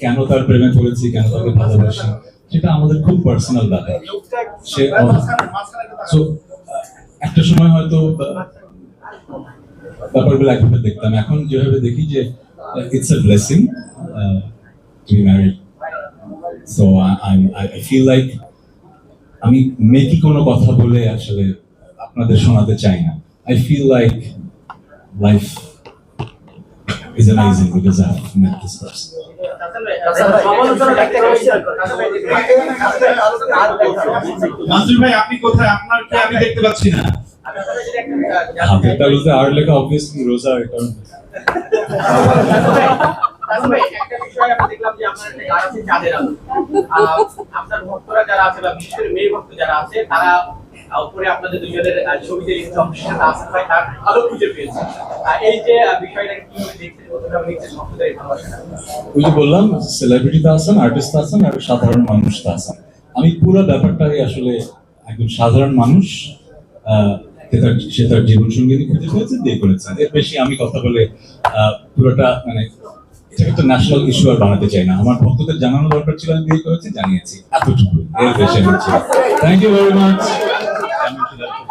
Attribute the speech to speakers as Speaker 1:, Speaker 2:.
Speaker 1: কেন তার প্রেমে পড়েছি কেন তাকে ভালোবাসি সেটা আমাদের খুব পার্সোনাল ব্যাপার। সে একটা সময় হয়তো ব্যাপারগুলো একভাবে দেখতাম। এখন যেভাবে দেখি যে it's a blessing to be married so I I feel like আমি মেকি কোনো কথা বলে আসলে আপনাদের শোনাতে চাই না। I feel like life is amazing because I have met this person
Speaker 2: ভাই আপনি কোথায়? আপনার কি আমি দেখতে পাচ্ছি না?
Speaker 1: আর লেখা অবভিয়াসলি রোজা এটা
Speaker 3: একটা বিষয় দেখলাম যে আপনার একটা গান আছে চাঁদের আলো আপনার ভক্তরা যারা আছে বা বিশেষ করে মেয়ে ভক্ত যারা আছে তারা উপরে আপনাদের দুজনের ছবিতে আসতে তার খুঁজে এই যে বিষয়টা ভালোবাসাটা?
Speaker 1: ওই যে বললাম তো আছেন আর্টিস্ট আছেন, আর সাধারণ মানুষ তো আছেন। আমি পুরো ব্যাপারটাই আসলে একজন সাধারণ মানুষ সে তার জীবন সঙ্গিনী খুঁজে পেয়েছে, বিয়ে করেছে। এর বেশি আমি কথা বলে পুরোটা মানে এটাকে একটা ন্যাশনাল ইস্যু আর বানাতে চাই না। আমার ভক্তদের জানানো দরকার ছিল, আমি বিয়ে করেছি, জানিয়েছি। এতটুকু এর বেশি থ্যাংক ইউ ভেরি মাচ